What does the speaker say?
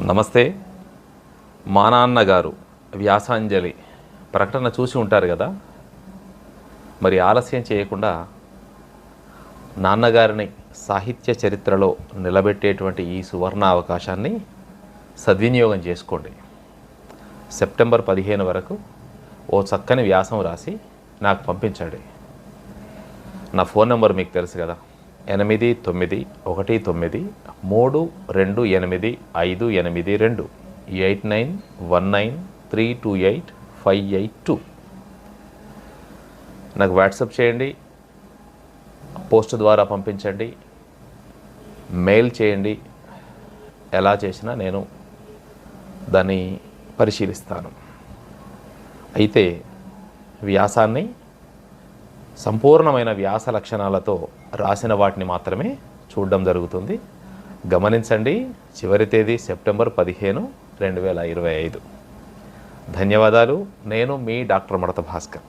నమస్తే. మా నాన్నగారు వ్యాసాంజలి ప్రకటన చూసి ఉంటారు కదా? మరి ఆలస్యం చేయకుండా నాన్నగారిని సాహిత్య చరిత్రలో నిలబెట్టేటువంటి ఈ సువర్ణ అవకాశాన్ని సద్వినియోగం చేసుకోండి. సెప్టెంబర్ పదిహేను వరకు ఓ చక్కని వ్యాసం రాసి నాకు పంపించండి. నా ఫోన్ నెంబర్ మీకు తెలుసు కదా? ఎనిమిది తొమ్మిది ఒకటి తొమ్మిది మూడు రెండు ఎనిమిది ఐదు ఎనిమిది రెండు. Eight nine one nine three two eight five eight two. నాకు వాట్సాప్ చేయండి. పోస్ట్ ద్వారా పంపించండి. మెయిల్ చేయండి. ఎలా చేసినా నేను దాన్ని పరిశీలిస్తాను. అయితే వ్యాసాన్ని సంపూర్ణమైన వ్యాస లక్షణాలతో రాసిన వాటిని మాత్రమే చూడడం జరుగుతుంది. గమనించండి చివరి తేదీ సెప్టెంబర్ పదిహేను రెండు వేల ఇరవై ఐదు. ధన్యవాదాలు. నేను మీ డాక్టర్ మడత భాస్కర్.